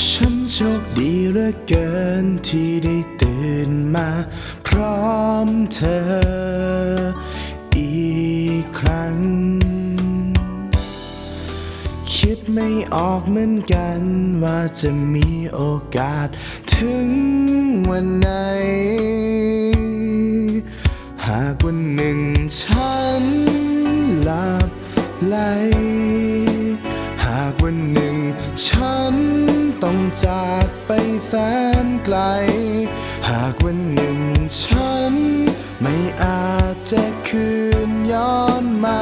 ฉันโชคดีเหลือเกินที่ได้ตื่นมาพร้อมเธออีกครั้ง คิดไม่ออกเหมือนกันว่าจะมีโอกาสถึงวันไหน หากวันหนึ่งฉันหลับไหล หากวันหนึ่งฉัน ต้องจากไปแสนไกล หากวันหนึ่งฉัน ไม่อาจจะคืนย้อนมา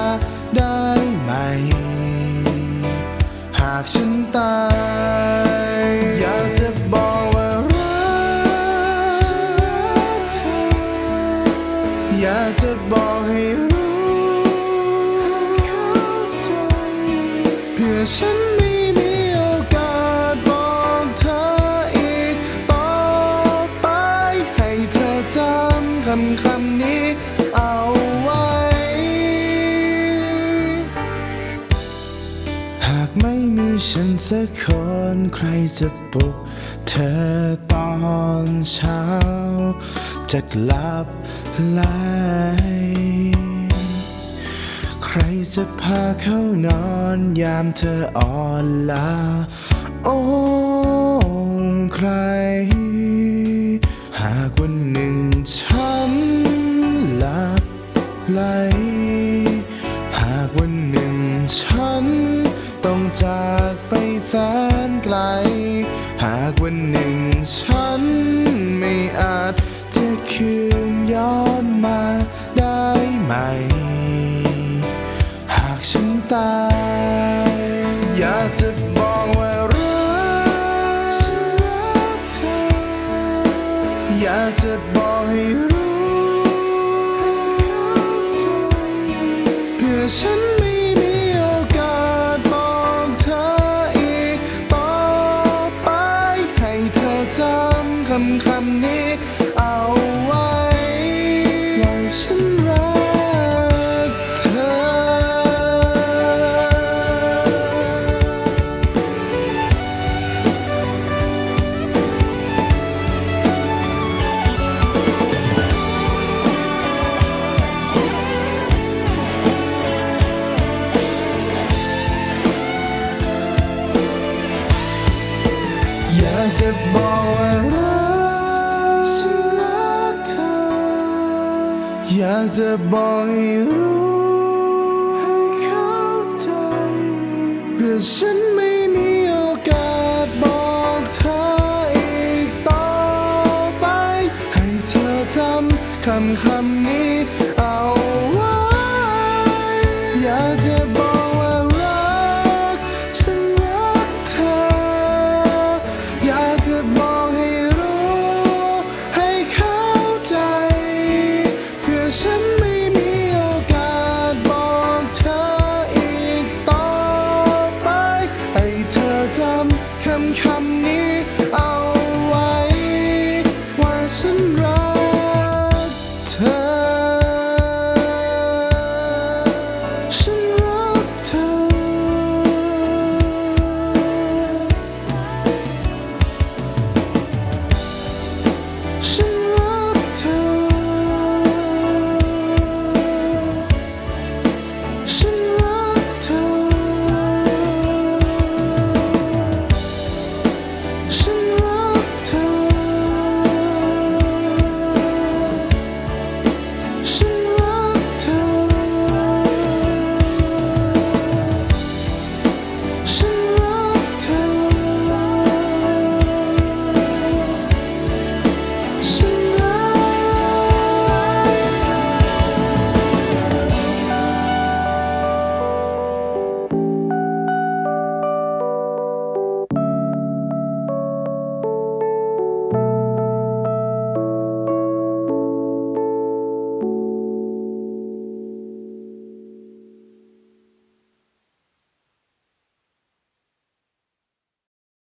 ได้ไหม หากฉันตายอยากจะบอกว่ารักเธออยากจะบอกให้รู้เพื่อฉัน สักคนใครจะปลุกเธอตอนเช้า จะกลับไหลใครจะพาเข้านอนยามเธออ่อนล้าโอ้ใคร หากวันหนึ่งฉันหลับไหล หากวันหนึ่งฉันต้องจาก แสนไกล หากวันหนึ่งฉันไม่อาจจะคืนย้อนมาได้ไหม หากฉันตาย อยากจะบอกว่ารักเธอ อยากจะบอกให้รู้เพื่อฉันำคำคำนี้ากจะบอกให้รู้ให้เข้าใจเพื่อฉันไม่มีโอกาสบอกเธออีกต่อไป ให้เธอจำคำคำนี้เอาไว้ อยากจะบอกว่ารัก ฉันรักเธอ อยากจะบอก her.